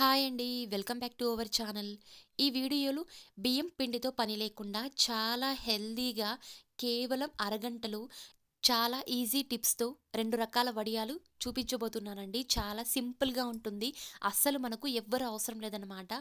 Hi అండి. Welcome back to our channel. ఈ వీడియోలు బియ్యం పిండితో పని లేకుండా చాలా హెల్దీగా కేవలం అరగంటలు చాలా ఈజీ టిప్స్తో రెండు రకాల వడియాలు చూపించబోతున్నానండి. చాలా సింపుల్గా ఉంటుంది. అస్సలు మనకు ఎవ్వరు అవసరం లేదనమాట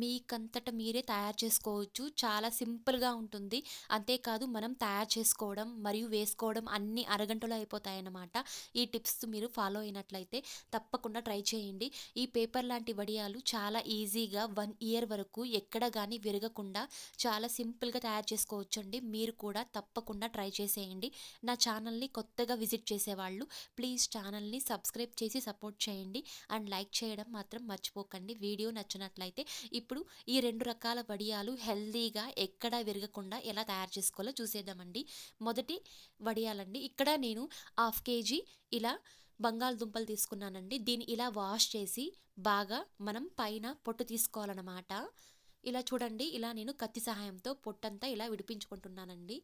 మీకంతట మీరే తయారు చేసుకోవచ్చు. చాలా సింపుల్గా ఉంటుంది. అంతేకాదు మనం తయారు చేసుకోవడం మరియు వేసుకోవడం అన్ని అరగంటలో అయిపోతాయన్నమాట. ఈ టిప్స్ మీరు ఫాలో అయినట్లయితే తప్పకుండా ట్రై చేయండి. ఈ పేపర్ లాంటి వడియాలు చాలా ఈజీగా వన్ ఇయర్ వరకు ఎక్కడ కానీ విరగకుండా చాలా సింపుల్గా తయారు చేసుకోవచ్చు అండి మీరు కూడా తప్పకుండా ట్రై చేసేయండి. నా ఛానల్ని కొత్తగా విజిట్ చేసేవాళ్ళు ప్లీజ్ ఛానల్ని సబ్స్క్రైబ్ చేసి సపోర్ట్ చేయండి. అండ్ లైక్ చేయడం మాత్రం మర్చిపోకండి. వీడియో నచ్చినట్లయితే ఇప్పుడు ఈ రెండు రకాల వడియాలు హెల్దీగా ఎక్కడ విరగకుండా ఎలా తయారు చేసుకోవాలో చూసేద్దామండి. మొదటి వడియాలండి. ఇక్కడ నేను హాఫ్ కేజీ ఇలా బంగాళదుంపలు తీసుకున్నానండి. దీన్ని ఇలా వాష్ చేసి బాగా మనం పైన పొట్టు తీసుకోవాలన్నమాట. ఇలా చూడండి. ఇలా నేను కత్తి సహాయంతో పొట్టంతా ఇలా విడిపించుకుంటున్నానండి.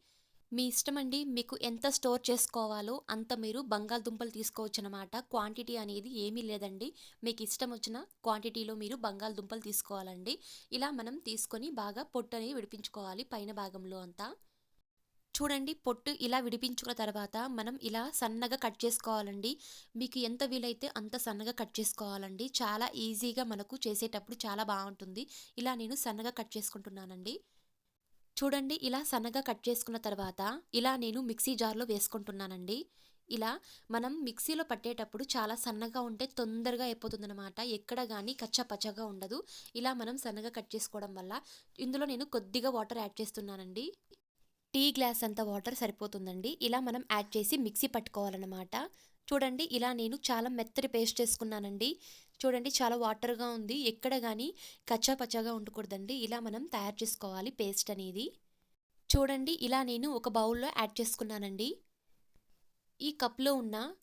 మీ ఇష్టం అండి మీకు ఎంత స్టోర్ చేసుకోవాలో అంత మీరు బంగాళదుంపలు తీసుకోవచ్చు అనమాట క్వాంటిటీ అనేది ఏమీ లేదండి. మీకు ఇష్టం వచ్చిన క్వాంటిటీలో మీరు బంగాళదుంపలు తీసుకోవాలండి. ఇలా మనం తీసుకొని బాగా పొట్టు అనేది విడిపించుకోవాలి పైన భాగంలో అంతా. చూడండి పొట్టు ఇలా విడిపించుకున్న తర్వాత మనం ఇలా సన్నగా కట్ చేసుకోవాలండి. మీకు ఎంత వీలైతే అంత సన్నగా కట్ చేసుకోవాలండి. చాలా ఈజీగా మనకు చేసేటప్పుడు చాలా బాగుంటుంది. ఇలా నేను సన్నగా కట్ చేసుకుంటున్నానండి. చూడండి ఇలా సన్నగా కట్ చేసుకున్న తర్వాత ఇలా నేను మిక్సీ జార్లో వేసుకుంటున్నానండి. ఇలా మనం మిక్సీలో పట్టేటప్పుడు చాలా సన్నగా ఉంటే తొందరగా అయిపోతుందన్నమాట. ఎక్కడ కానీ కచ్చా పచ్చగా ఉండదు. ఇలా మనం సన్నగా కట్ చేసుకోవడం వల్ల ఇందులో నేను కొద్దిగా వాటర్ యాడ్ చేస్తున్నానండి. టీ గ్లాస్ అంత వాటర్ సరిపోతుందండి. ఇలా మనం యాడ్ చేసి మిక్సీ పట్టుకోవాలన్నమాట. చూడండి ఇలా నేను చాలా మెత్తటి పేస్ట్ చేసుకున్నానండి. చూడండి చాలా వాటర్గా ఉంది. ఎక్కడ కానీ కచ్చా పచ్చగా ఉండకూడదండి. ఇలా మనం తయారు చేసుకోవాలి పేస్ట్ అనేది. చూడండి ఇలా నేను ఒక బౌల్లో యాడ్ చేసుకున్నానండి. ఈ కప్లో ఉన్న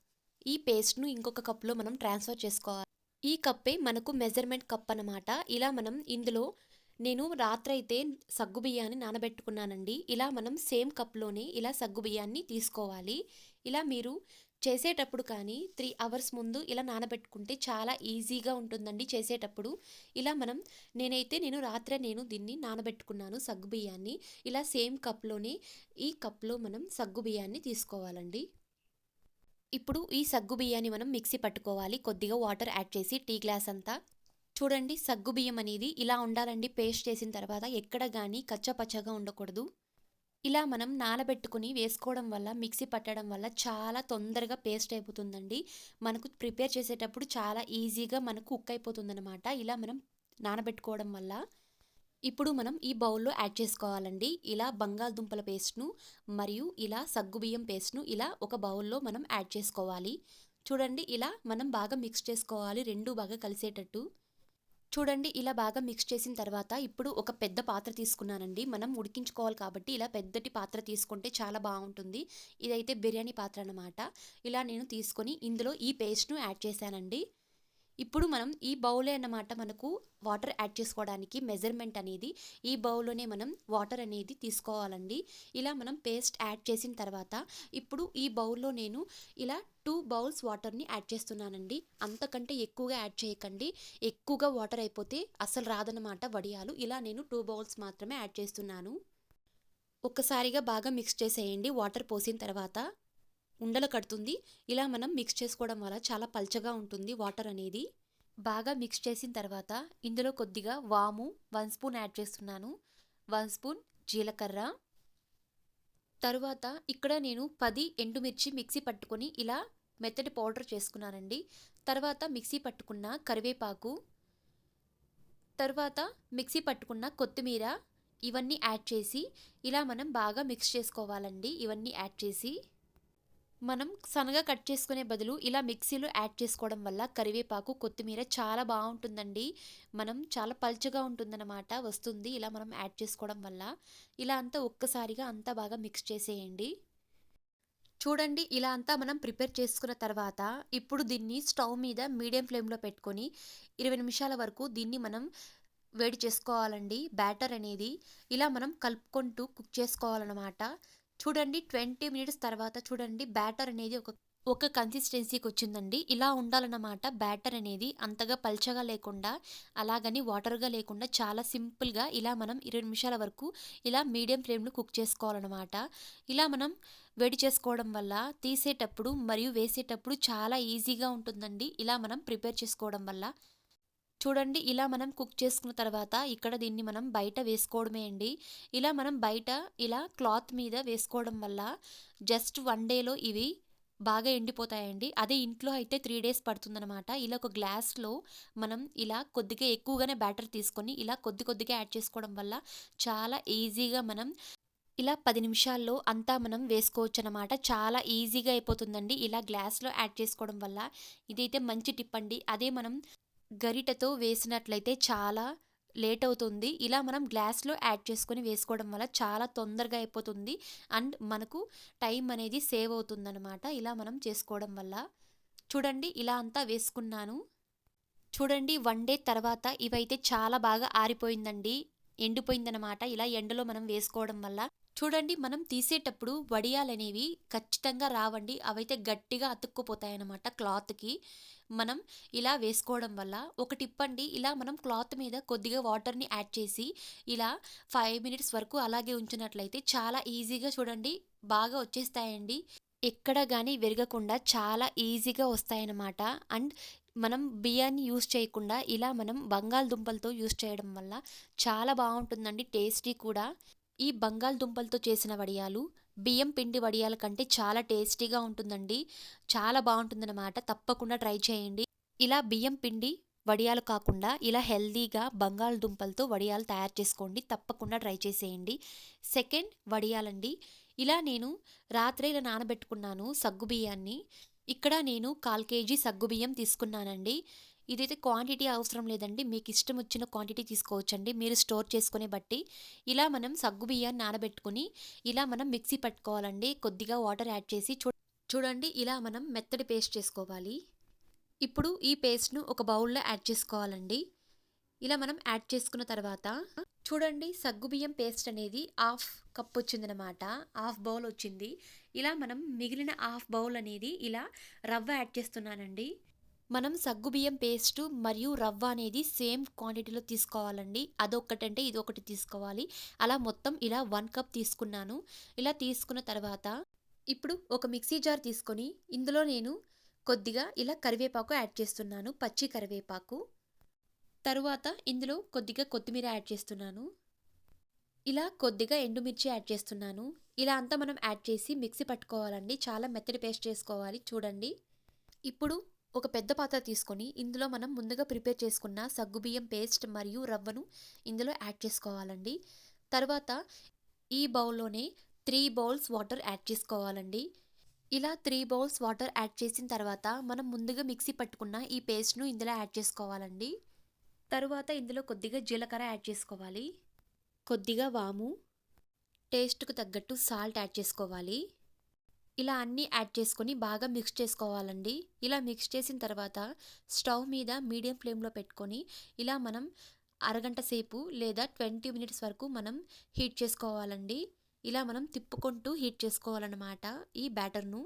ఈ పేస్ట్ను ఇంకొక కప్లో మనం ట్రాన్స్ఫర్ చేసుకోవాలి. ఈ కప్పే మనకు మెజర్మెంట్ కప్ అనమాట ఇలా మనం ఇందులో నేను రాత్రైతే సగ్గు బియ్యాన్ని నానబెట్టుకున్నానండి. ఇలా మనం సేమ్ కప్లోనే ఇలా సగ్గు బియ్యాన్ని తీసుకోవాలి. ఇలా మీరు చేసేటప్పుడు కానీ త్రీ అవర్స్ ముందు ఇలా నానబెట్టుకుంటే చాలా ఈజీగా ఉంటుందండి చేసేటప్పుడు. ఇలా మనం నేనైతే నేను రాత్రే నేను దీన్ని నానబెట్టుకున్నాను సగ్గు బియ్యాన్ని. ఇలా సేమ్ కప్లోనే ఈ కప్లో మనం సగ్గు బియ్యాన్ని తీసుకోవాలండి. ఇప్పుడు ఈ సగ్గు బియ్యాన్ని మనం మిక్సీ పట్టుకోవాలి. కొద్దిగా వాటర్ యాడ్ చేసి టీ గ్లాస్ అంతా. చూడండి సగ్గు బియ్యం అనేది ఇలా ఉండాలండి. పేస్ట్ చేసిన తర్వాత ఎక్కడ కానీ కచ్చపచ్చగా ఉండకూడదు. ఇలా మనం నానబెట్టుకుని వేసుకోవడం వల్ల మిక్సీ పట్టడం వల్ల చాలా తొందరగా పేస్ట్ అయిపోతుందండి. మనకు ప్రిపేర్ చేసేటప్పుడు చాలా ఈజీగా మనకు కుక్ అయిపోతుందన్నమాట. ఇలా మనం నానబెట్టుకోవడం వల్ల. ఇప్పుడు మనం ఈ బౌల్లో యాడ్ చేసుకోవాలండి. ఇలా బంగాళదుంపల పేస్ట్ను మరియు ఇలా సగ్గుబియ్యం పేస్ట్ను ఇలా ఒక బౌల్లో మనం యాడ్ చేసుకోవాలి. చూడండి ఇలా మనం బాగా మిక్స్ చేసుకోవాలి. రెండు బాగా కలిసేటట్టు. చూడండి ఇలా బాగా మిక్స్ చేసిన తర్వాత ఇప్పుడు ఒక పెద్ద పాత్ర తీసుకున్నానండి. మనం ఉడికించుకోవాలి కాబట్టి ఇలా పెద్దటి పాత్ర తీసుకుంటే చాలా బాగుంటుంది. ఇదైతే బిర్యానీ పాత్ర అన్నమాట. ఇలా నేను తీసుకొని ఇందులో ఈ పేస్ట్ను యాడ్ చేశానండి. ఇప్పుడు మనం ఈ బౌలే అన్నమాట మనకు వాటర్ యాడ్ చేసుకోవడానికి మెజర్మెంట్ అనేది ఈ బౌల్లోనే మనం వాటర్ అనేది తీసుకోవాలండి. ఇలా మనం పేస్ట్ యాడ్ చేసిన తర్వాత ఇప్పుడు ఈ బౌల్లో నేను ఇలా టూ బౌల్స్ వాటర్ని యాడ్ చేస్తున్నానండి. అంతకంటే ఎక్కువగా యాడ్ చేయకండి. ఎక్కువగా వాటర్ అయిపోతే అసలు రాదనమాట వడియాలు. ఇలా నేను టూ బౌల్స్ మాత్రమే యాడ్ చేస్తున్నాను. ఒక్కసారిగా బాగా మిక్స్ చేసేయండి. వాటర్ పోసిన తర్వాత ఉండలు కడుతుంది. ఇలా మనం మిక్స్ చేసుకోవడం వల్ల చాలా పల్చగా ఉంటుంది వాటర్ అనేది. బాగా మిక్స్ చేసిన తర్వాత ఇందులో కొద్దిగా వాము వన్ స్పూన్ యాడ్ చేస్తున్నాను. వన్ స్పూన్ జీలకర్ర. తరువాత ఇక్కడ నేను పది ఎండుమిర్చి మిక్సీ పట్టుకొని ఇలా మెత్తటి పౌడర్ చేసుకున్నానండి. తర్వాత మిక్సీ పట్టుకున్న కరివేపాకు. తర్వాత మిక్సీ పట్టుకున్న కొత్తిమీర ఇవన్నీ యాడ్ చేసి ఇలా మనం బాగా మిక్స్ చేసుకోవాలండి. ఇవన్నీ యాడ్ చేసి. మనం సన్నగా కట్ చేసుకునే బదులు ఇలా మిక్సీలో యాడ్ చేసుకోవడం వల్ల కరివేపాకు కొత్తిమీర చాలా బాగుంటుందండి. మనం చాలా పల్చగా ఉంటుందన్నమాట వస్తుంది. ఇలా మనం యాడ్ చేసుకోవడం వల్ల. ఇలా అంతా ఒక్కసారిగా అంతా బాగా మిక్స్ చేసేయండి. చూడండి ఇలా అంతా మనం ప్రిపేర్ చేసుకున్న తర్వాత ఇప్పుడు దీన్ని స్టవ్ మీద మీడియం ఫ్లేమ్లో పెట్టుకొని ఇరవై నిమిషాల వరకు దీన్ని మనం వేడి చేసుకోవాలండి. బ్యాటర్ అనేది ఇలా మనం కలుపుకుంటూ కుక్ చేసుకోవాలన్నమాట. చూడండి ట్వంటీ మినిట్స్ తర్వాత చూడండి బ్యాటర్ అనేది ఒక ఒక కన్సిస్టెన్సీకి వచ్చిందండి. ఇలా ఉండాలన్నమాట. బ్యాటర్ అనేది అంతగా పల్చగా లేకుండా అలాగని వాటర్గా లేకుండా చాలా సింపుల్గా ఇలా మనం ఇరవై నిమిషాల వరకు ఇలా మీడియం ఫ్లేమ్లో కుక్ చేసుకోవాలన్నమాట. ఇలా మనం వేడి చేసుకోవడం వల్ల తీసేటప్పుడు మరియు వేసేటప్పుడు చాలా ఈజీగా ఉంటుందండి. ఇలా మనం ప్రిపేర్ చేసుకోవడం వల్ల. చూడండి ఇలా మనం కుక్ చేసుకున్న తర్వాత ఇక్కడ దీన్ని మనం బయట వేసుకోవడమే అండి. ఇలా మనం బయట ఇలా క్లాత్ మీద వేసుకోవడం వల్ల జస్ట్ వన్ డేలో ఇవి బాగా ఎండిపోతాయండి. అదే ఇంట్లో అయితే త్రీ డేస్ పడుతుందనమాట ఇలా ఒక గ్లాస్లో మనం ఇలా కొద్దిగా ఎక్కువగానే బ్యాటర్ తీసుకొని ఇలా కొద్ది కొద్దిగా యాడ్ చేసుకోవడం వల్ల చాలా ఈజీగా మనం ఇలా పది నిమిషాల్లో అంతా మనం వేసుకోవచ్చు అనమాట చాలా ఈజీగా అయిపోతుందండి. ఇలా గ్లాస్లో యాడ్ చేసుకోవడం వల్ల. ఇదైతే మంచి టిప్ అండి. అదే మనం గరిటతో వేసినట్లయితే చాలా లేట్ అవుతుంది. ఇలా మనం గ్లాస్లో యాడ్ చేసుకొని వేసుకోవడం వల్ల చాలా తొందరగా అయిపోతుంది. అండ్ మనకు టైం అనేది సేవ్ అవుతుందన్నమాట. ఇలా మనం చేసుకోవడం వల్ల. చూడండి ఇలా అంతా వేసుకున్నాను. చూడండి వన్ డే తర్వాత ఇవైతే చాలా బాగా ఆరిపోయిందండి. ఎండిపోయిందనమాట ఇలా ఎండలో మనం వేసుకోవడం వల్ల చూడండి మనం తీసేటప్పుడు వడియాలనేవి ఖచ్చితంగా రావండి. అవైతే గట్టిగా అతుక్కుపోతాయన్నమాట క్లాత్కి. మనం ఇలా వేసుకోవడం వల్ల ఒక టిప్ అండి ఇలా మనం క్లాత్ మీద కొద్దిగా వాటర్ని యాడ్ చేసి ఇలా ఫైవ్ మినిట్స్ వరకు అలాగే ఉంచినట్లయితే చాలా ఈజీగా చూడండి బాగా వచ్చేస్తాయండి. ఎక్కడ కానీ విరగకుండా చాలా ఈజీగా వస్తాయన్నమాట. అండ్ మనం బియ్యాన్ని యూస్ చేయకుండా ఇలా మనం బంగాళదుంపలతో యూస్ చేయడం వల్ల చాలా బాగుంటుందండి టేస్టీ కూడా. ఈ బంగాళదుంపలతో చేసిన వడియాలు బియ్యం పిండి వడియాల కంటే చాలా టేస్టీగా ఉంటుందండి. చాలా బాగుంటుందన్నమాట. తప్పకుండా ట్రై చేయండి. ఇలా బియ్యం పిండి వడియాలు కాకుండా ఇలా హెల్దీగా బంగాళదుంపలతో వడియాలు తయారు చేసుకోండి. తప్పకుండా ట్రై చేసేయండి. సెకండ్ వడియాలండి. ఇలా నేను రాత్రి ఇలా నానబెట్టుకున్నాను సగ్గు బియ్యాన్ని. ఇక్కడ నేను కాల్ కేజీ సగ్గుబియ్యం తీసుకున్నానండి. ఇదైతే క్వాంటిటీ అవసరం లేదండి. మీకు ఇష్టం వచ్చిన క్వాంటిటీ తీసుకోవచ్చండి. మీరు స్టోర్ చేసుకునే బట్టి ఇలా మనం సగ్గుబియ్యాన్ని నానబెట్టుకుని ఇలా మనం మిక్సీ పట్టుకోవాలండి. కొద్దిగా వాటర్ యాడ్ చేసి చూ చూడండి ఇలా మనం మెత్తడి పేస్ట్ చేసుకోవాలి. ఇప్పుడు ఈ పేస్ట్ను ఒక బౌల్లో యాడ్ చేసుకోవాలండి. ఇలా మనం యాడ్ చేసుకున్న తర్వాత చూడండి సగ్గుబియ్యం పేస్ట్ అనేది హాఫ్ కప్ వచ్చిందనమాట హాఫ్ బౌల్ వచ్చింది. ఇలా మనం మిగిలిన హాఫ్ బౌల్ అనేది ఇలా రవ్వ యాడ్ చేస్తున్నానండి. మనం సగ్గుబియ్యం పేస్ట్ మరియు రవ్వ అనేది సేమ్ క్వాంటిటీలో తీసుకోవాలండి. అదొకటంటే ఇది ఒకటి తీసుకోవాలి. అలా మొత్తం ఇలా వన్ కప్ తీసుకున్నాను. ఇలా తీసుకున్న తర్వాత ఇప్పుడు ఒక మిక్సీ జార్ తీసుకొని ఇందులో నేను కొద్దిగా ఇలా కరివేపాకు యాడ్ చేస్తున్నాను పచ్చి కరివేపాకు. తరువాత ఇందులో కొద్దిగా కొత్తిమీర యాడ్ చేస్తున్నాను. ఇలా కొద్దిగా ఎండుమిర్చి యాడ్ చేస్తున్నాను. ఇలా అంతా మనం యాడ్ చేసి మిక్సీ పట్టుకోవాలండి. చాలా మెత్తడి పేస్ట్ చేసుకోవాలి. చూడండి. ఇప్పుడు ఒక పెద్ద పాత్ర తీసుకొని ఇందులో మనం ముందుగా ప్రిపేర్ చేసుకున్న సగ్గుబియ్యం పేస్ట్ మరియు రవ్వను ఇందులో యాడ్ చేసుకోవాలండి. తర్వాత ఈ బౌల్లోనే త్రీ బౌల్స్ వాటర్ యాడ్ చేసుకోవాలండి. ఇలా త్రీ బౌల్స్ వాటర్ యాడ్ చేసిన తర్వాత మనం ముందుగా మిక్సీ పట్టుకున్న ఈ పేస్ట్ను ఇందులో యాడ్ చేసుకోవాలండి. తరువాత ఇందులో కొద్దిగా జీలకర్ర యాడ్ చేసుకోవాలి. కొద్దిగా వాము టేస్ట్కు తగ్గట్టు సాల్ట్ యాడ్ చేసుకోవాలి. ఇలా అన్నీ యాడ్ చేసుకొని బాగా మిక్స్ చేసుకోవాలండి. ఇలా మిక్స్ చేసిన తర్వాత స్టవ్ మీద మీడియం ఫ్లేమ్లో పెట్టుకొని ఇలా మనం అరగంట సేపు లేదా ట్వంటీ మినిట్స్ వరకు మనం హీట్ చేసుకోవాలండి. ఇలా మనం తిప్పుకుంటూ హీట్ చేసుకోవాలన్నమాట ఈ బ్యాటర్ను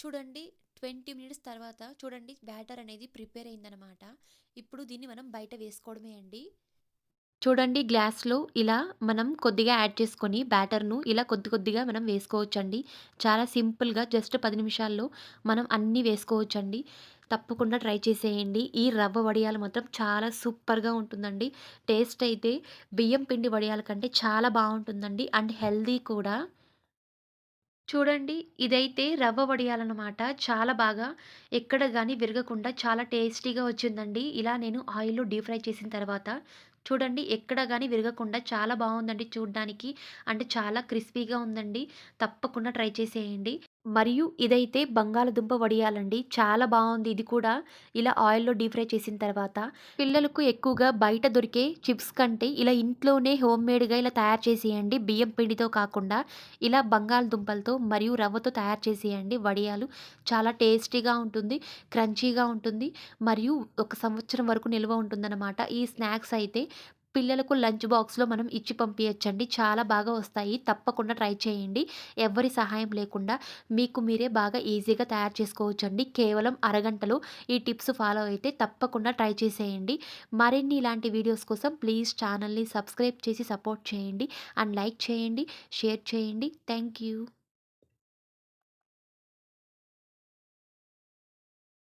చూడండి ట్వంటీ మినిట్స్ తర్వాత చూడండి బ్యాటర్ అనేది ప్రిపేర్ అయిందనమాట ఇప్పుడు దీన్ని మనం బయట వేసుకోవడమే అండి. చూడండి గ్లాస్లో ఇలా మనం కొద్దిగా యాడ్ చేసుకొని బ్యాటర్ను ఇలా కొద్ది కొద్దిగా మనం వేసుకోవచ్చండి. చాలా సింపుల్గా జస్ట్ పది నిమిషాల్లో మనం అన్నీ వేసుకోవచ్చండి. తప్పకుండా ట్రై చేసేయండి. ఈ రవ్వ వడియాలు మాత్రం చాలా సూపర్గా ఉంటుందండి. టేస్ట్ అయితే బియ్యం పిండి వడియాల కంటే చాలా బాగుంటుందండి. అండ్ హెల్దీ కూడా. చూడండి ఇదైతే రవ్వ వడియాలన్నమాట. చాలా బాగా ఎక్కడ కానీ విరగకుండా చాలా టేస్టీగా వచ్చిందండి. ఇలా నేను ఆయిల్లో డీప్ ఫ్రై చేసిన తర్వాత చూడండి ఎక్కడ కానీ విరగకుండా చాలా బాగుందండి చూడడానికి. అంటే చాలా క్రిస్పీగా ఉందండి. తప్పకుండా ట్రై చేసేయండి. మరియు ఇదైతే బంగాళదుంప వడియాలండి చాలా బాగుంది. ఇది కూడా ఇలా ఆయిల్లో డీప్ ఫ్రై చేసిన తర్వాత పిల్లలకు ఎక్కువగా బయట దొరికే చిప్స్ కంటే ఇలా ఇంట్లోనే హోమ్ మేడ్గా ఇలా తయారు చేసేయండి. బియ్యం పిండితో కాకుండా ఇలా బంగాళదుంపలతో మరియు రవ్వతో తయారు చేసేయండి. వడియాలు చాలా టేస్టీగా ఉంటుంది క్రంచీగా ఉంటుంది మరియు ఒక సంవత్సరం వరకు నిల్వ ఉంటుందన్నమాట. ఈ స్నాక్స్ అయితే పిల్లలకు లంచ్ బాక్స్‌లో మనం ఇచ్చి పంపించండి చాలా బాగా వస్తాయి. తప్పకుండా ట్రై చేయండి. ఎవ్వరి సహాయం లేకుండా మీకు మీరే బాగా ఈజీగా తయారు చేసుకోవచ్చండి. కేవలం అరగంటలో ఈ టిప్స్ ఫాలో అయితే తప్పకుండా ట్రై చేసేయండి. మరిన్ని ఇలాంటి వీడియోస్ కోసం ప్లీజ్ ఛానల్‌ని సబ్స్క్రైబ్ చేసి సపోర్ట్ చేయండి. అండ్ లైక్ చేయండి, షేర్ చేయండి. Thank you.